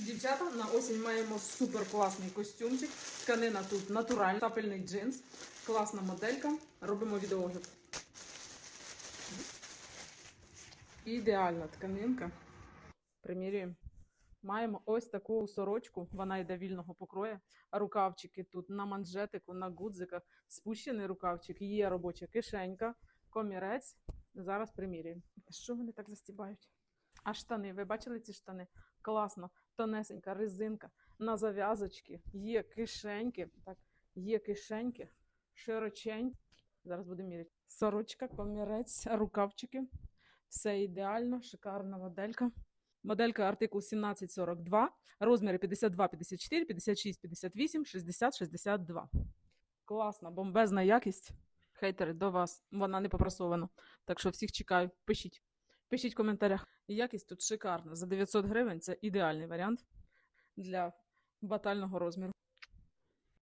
Дівчата, на осінь маємо супер класний костюмчик. Тканина тут натуральна, тапельний джинс. Класна моделька. Робимо відеогляд. Ідеальна тканинка. Примірюємо. Маємо ось таку сорочку, вона йде вільного покрою. Рукавчики тут на манжетику, на гудзиках, спущений рукавчик, є робоча кишенька, комірець. Зараз примірюємо. Що вони так застібають? А штани, ви бачили ці штани? Класно, тонесенька резинка на зав'язочки, є кишеньки, так, є кишеньки, широчень. Зараз будемо міряти. Сорочка, комірець, рукавчики. Все ідеально, шикарна моделька. Моделька артикул 1742, розміри 52, 54, 56, 58, 60, 62. Класна, бомбезна якість. Хейтери до вас. Вона не попрасована. Так що всіх чекаю. Пишіть. Пишіть в коментарях. Якість тут шикарна. За 900 гривень це ідеальний варіант для батального розміру.